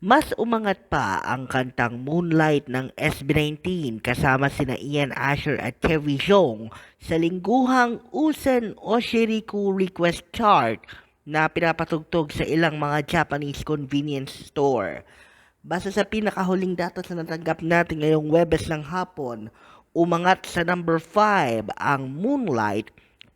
Mas umangat pa ang kantang Moonlight ng SB19 kasama sina Ian Asher at Terry Zhong sa lingguhang Usen Oshiriku Request Chart na pinapatugtog sa ilang mga Japanese convenience store. Base sa pinakahuling datos na natanggap natin ngayong Webes ng hapon, umangat sa number 5 ang Moonlight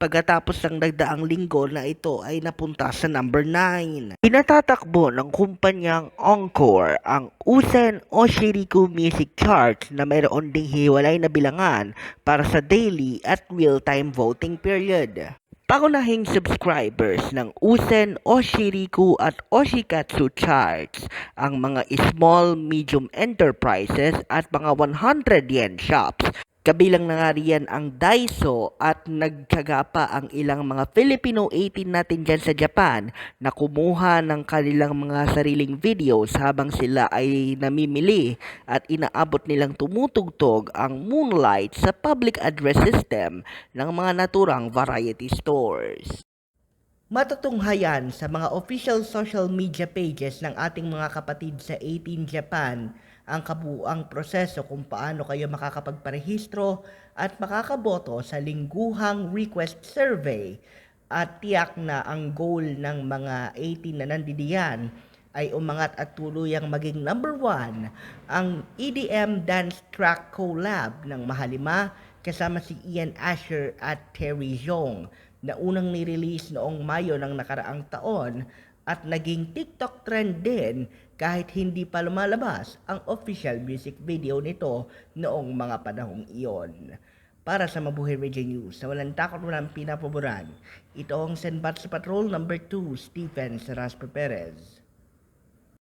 pagkatapos ng nagdaang linggo na ito ay napunta sa number 9. Pinatatakbo ng kumpanyang Encore ang Usen Oshiriku Music Charts na mayroon ding hiwalay na bilangan para sa daily at real-time voting period. Pangunahing subscribers ng Usen, Oshiriku at Oshikatsu charts ang mga small, medium enterprises at mga 100 yen shops. Kabilang na nga riyan ang Daiso at nagtyaga pa ang ilang mga Filipino 18 natin dyan sa Japan na kumuha ng kanilang mga sariling videos habang sila ay namimili at inaabot nilang tumutugtog ang Moonlight sa public address system ng mga naturang variety stores. Matutunghayan sa mga official social media pages ng ating mga kapatid sa 18 Japan ang kabuuang proseso kung paano kayo makakapagparehistro at makakaboto sa lingguhang request survey. At tiyak na ang goal ng mga 18 na nandidiyan ay umangat at tuluyang maging number one ang EDM Dance Track Collab ng Mahalima kasama si Ian Asher at Terry Zhong na unang nirelease noong Mayo ng nakaraang taon at naging TikTok trend din kahit hindi pa lumalabas ang official music video nito noong mga panahong iyon. Para sa Mabuhay Radio News na walang takot walang pinapaboran, ito ang Senbat Patrol number 2, Stephen Saraspe Perez.